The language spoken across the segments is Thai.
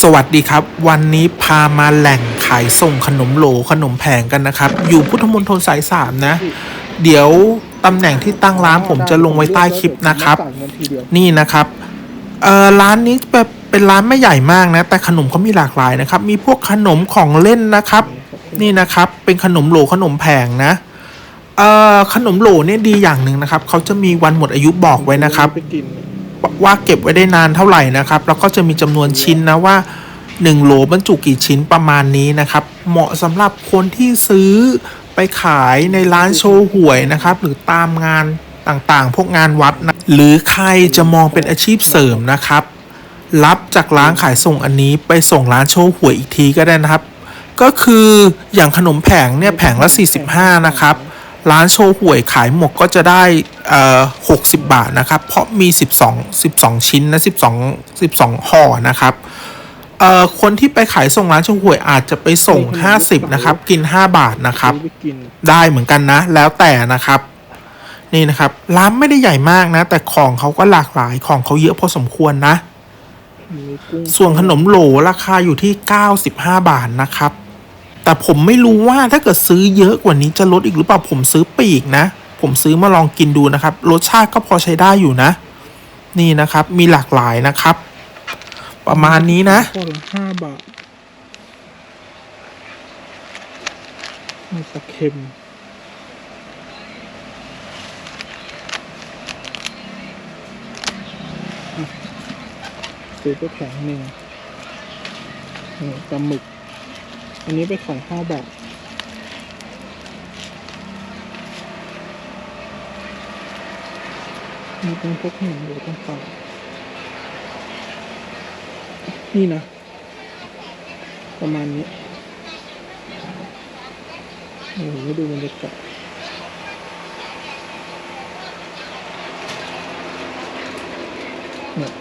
สวัสดีครับ วันนี้พามาแหล่งขายส่งขนมโหลขนมแผงกันนะครับ อยู่พุทธมณฑลสายสามนะ เดี๋ยวตำแหน่งที่ตั้งร้านผมจะลงไว้ใต้คลิปนะครับ นี่นะครับเอ่อร้านนี้แบบเป็นร้านไม่ใหญ่มากนะ แต่ขนมเขามีหลากหลายนะครับ มีพวกขนมของเล่นนะครับ นี่นะครับ เป็นขนมโหลขนมแผงนะเอ่อขนมโหลเนี่ยดีอย่างหนึ่งนะครับเขาจะมีวันหมดอายุบอกไว้นะครับ ว่าเก็บไว้ได้นานเท่าไหร่นะครับ แล้วก็จะมีจำนวนชิ้นนะว่า 1 โหลบรรจุกี่ชิ้นประมาณนี้นะครับ เหมาะสำหรับคนที่ซื้อไปขายในร้านโชว์หวยนะครับ หรือตามงานต่างๆ พวกงานวัดนะหรือใครจะมองเป็นอาชีพเสริมนะครับ รับจากร้านขายส่งอันนี้ไปส่งร้านโชว์หวยอีกทีก็ได้นะครับ ก็คืออย่างขนมแผงเนี่ยแผงละ 45 นะครับ ร้านโชว์หวยขายหมกก็จะได้เอ่อ60 บาทนะครับ เพราะมี 12 12 ชิ้นนะ12 12ห่อนะครับเอ่อคนที่ไปขายส่งร้านโชว์หวยอาจจะไปส่ง 50 นะครับ กิน 5 บาทนะครับซื้อไปกินได้เหมือนกันนะ แล้วแต่นะครับ นี่นะครับ ร้านไม่ได้ใหญ่มากนะ แต่ของเขาก็หลากหลายของเขาเยอะพอสมควรนะมีกุ้งส่วนขนมโหลราคาอยู่ที่ 95 บาทนะครับ แต่ผมไม่รู้ว่าถ้าเกิดซื้อเยอะกว่านี้จะลดอีกหรือเปล่าผมซื้อปีกนะ ผมซื้อมาลองกินดูนะครับ รสชาติก็พอใช้ได้อยู่นะ นี่นะครับมีหลากหลายนะครับ ประมาณนี้นะข้อละห้าบาทมีปลาเค็มซื้อไปแผงหนึ่งปลาหมึก อันนี้ไปของห้าบาทมีเป็นพวกหนึ่งเดี๋ยวต้องฟังนี่นะ ประมาณนี้โอ้โหดูบรรยากาศเนี่ย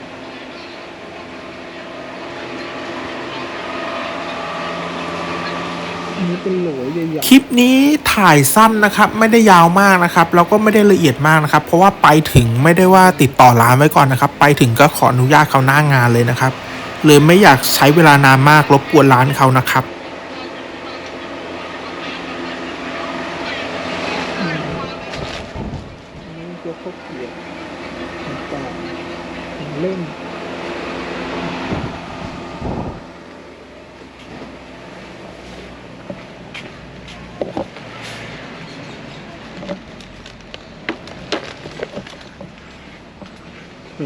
อันนี้เป็นโหลใหญ่ คลิปนี้ถ่ายสั้นนะครับ ไม่ได้ยาวมากนะครับแล้วก็ไม่ได้ละเอียดมากนะครับ เพราะว่าไปถึงไม่ได้ว่าติดต่อร้านไว้ก่อนนะครับ ไปถึงก็ขออนุญาตเขาหน้างานเลยนะครับเลยไม่อยากใช้เวลานานมากรบกวนร้านเขานะครับๆอันนี้เป็นตัวข้าวเกรี๊ยวต่างๆของเล่น เอ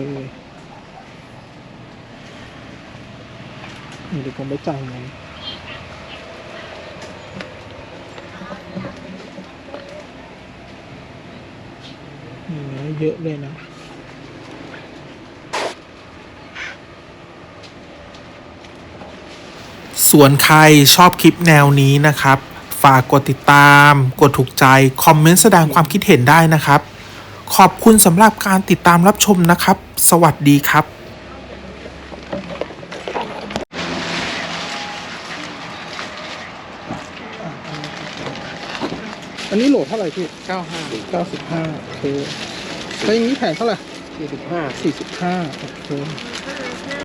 อเดี๋ยวผมไปจ่ายเงินนี่เนื้อเยอะเลยนะส่วนใครชอบคลิปแนวนี้นะครับ ฝากกดติดตาม กดถูกใจ คอมเมนต์แสดงความคิดเห็นได้นะครับ ขอบคุณสำหรับการติดตามรับชมนะครับ สวัสดีครับอันนี้โหลดเท่าไหร่พี่เก้าห้าเก้าสิบห้าโอเคแล้วอย่างนี้แผงเท่าไหร่สี่สิบห้าสี่สิบห้าโอเค